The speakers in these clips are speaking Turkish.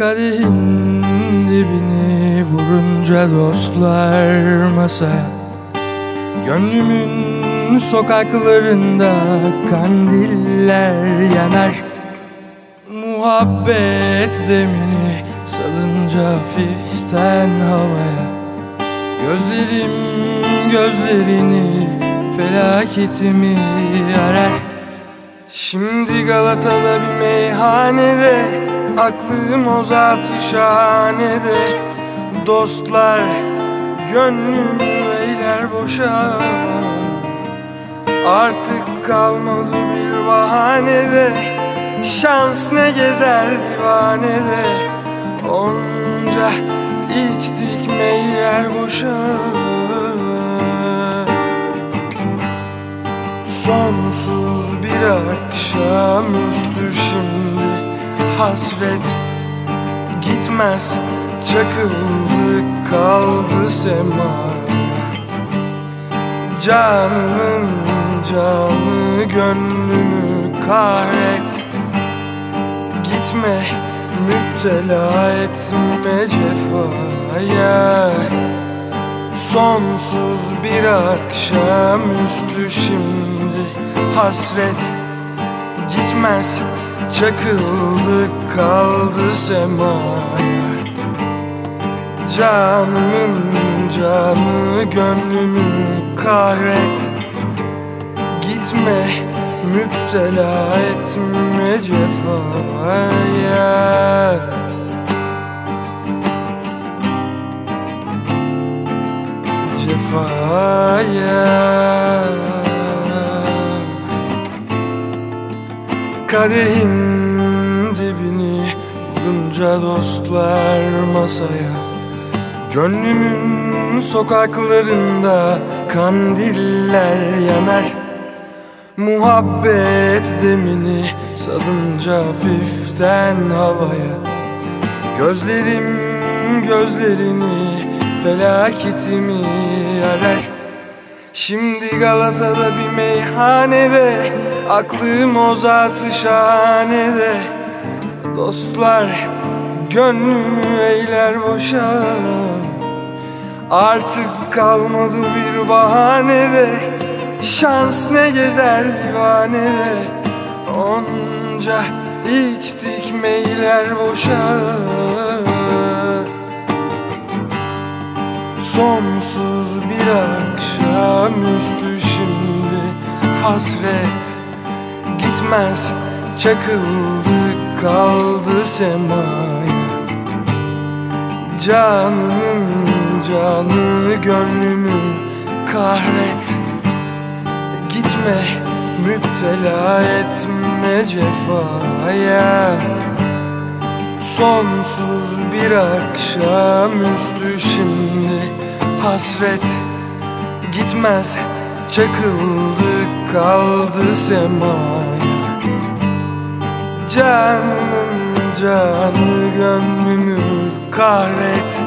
Kadehin dibini vurunca dostlar masaya Gönlümün sokaklarında kandiller yanar. Muhabbet demini salınca hafiften havaya. Gözlerim gözlerini felaketimi arar. Şimdi Galata'da bir meyhanede Aklım o zatı şahanede Dostlar gönlümü eyler boşa. Artık kalmadı bir bahanede. Şans ne gezer divanede. Onca içtik meyler boşa. Sonsuz bir akşamüstü şimdi hasret Gitmez. Çakıldı kaldı semaya Canımın canı gönlümü kahret. Gitme müptela etme cefaya. Sonsuz bir akşamüstü şimdi. Hasret Gitmez çakıldı kaldı semaya. Canımın canı gönlümü kahret. Gitme müptela etme cefaya. Cefaya Kadehin dibini bulunca dostlar masaya. Gönlümün sokaklarında kandiller yanar. Muhabbet demini salınca hafiften havaya. Gözlerim gözlerini felaketimi arar. Şimdi Galata'da bir meyhanede Aklım o zatı şahanede. Dostlar gönlümü eyler boşa. Artık kalmadı bir bahanede. Şans ne gezer divanede. Onca içtik meyler boşa. Sonsuz bir akşamüstü şimdi hasret Gitmez. Çakıldı kaldı semaya. Canımın canı gönlümü kahret. Gitme müptela etme cefaya. Sonsuz bir akşamüstü şimdi hasret. Gitmez çakıldı kaldı semaya Canımın canı gönlümü kahret.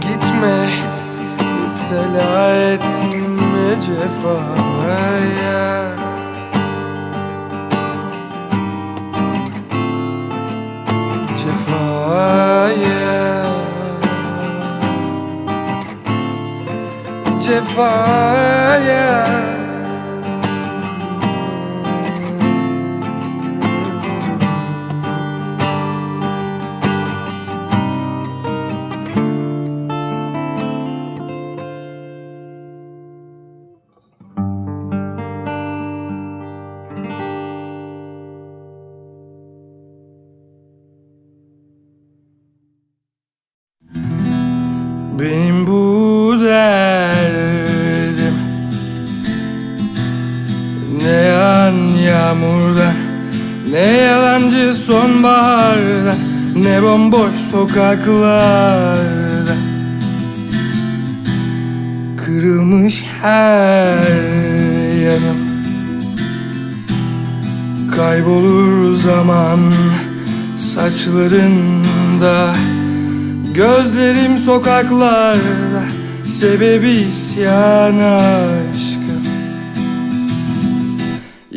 Gitme müptela etme cefaya. Cefaya. Cefaya yağmurdan Ne yalancı sonbahardan Ne bomboş sokaklarda. Kırılmış her yanım. Kaybolur zaman saçlarında. Gözlerim sokaklarda Sebebi isyan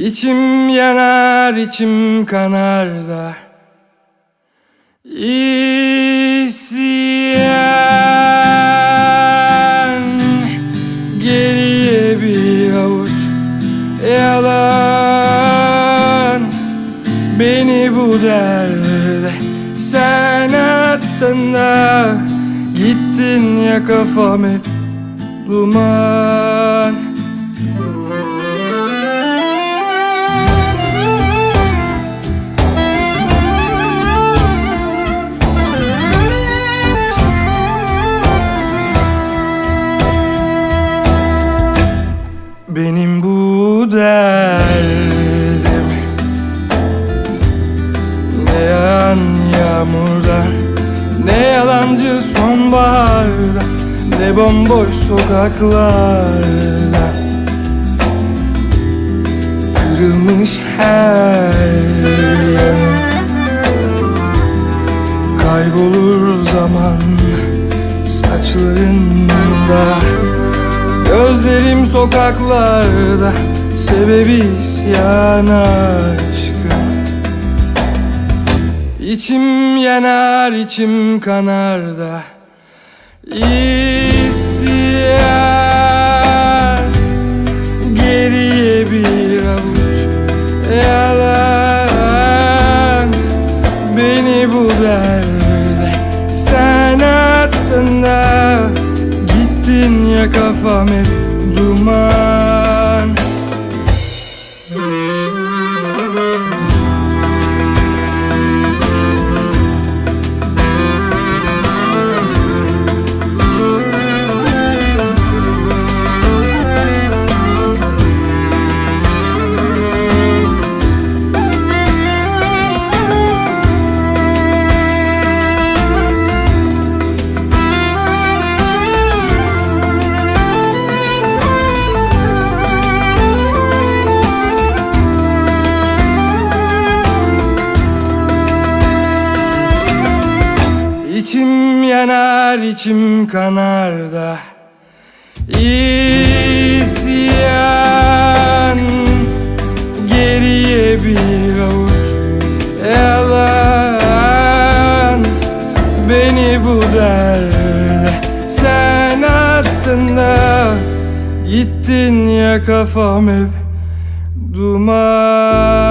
İçim yanar içim kanar da. İsyan Geriye bir avuç. Yalan Beni bu derde. Sen attın da Gittin ya kafam hep duman Benim bu derdim. Ne yağan yağmurda Ne yalancı sonbaharda Ne bomboş sokaklarda Gözlerim sokaklarda Sebebi isyan aşkım İçim yanar içim kanar da İsyan hep içim kanar da İsyan Geriye bir avuç. Yalan Beni bu derde sen attın da Gittin ya kafam hep duman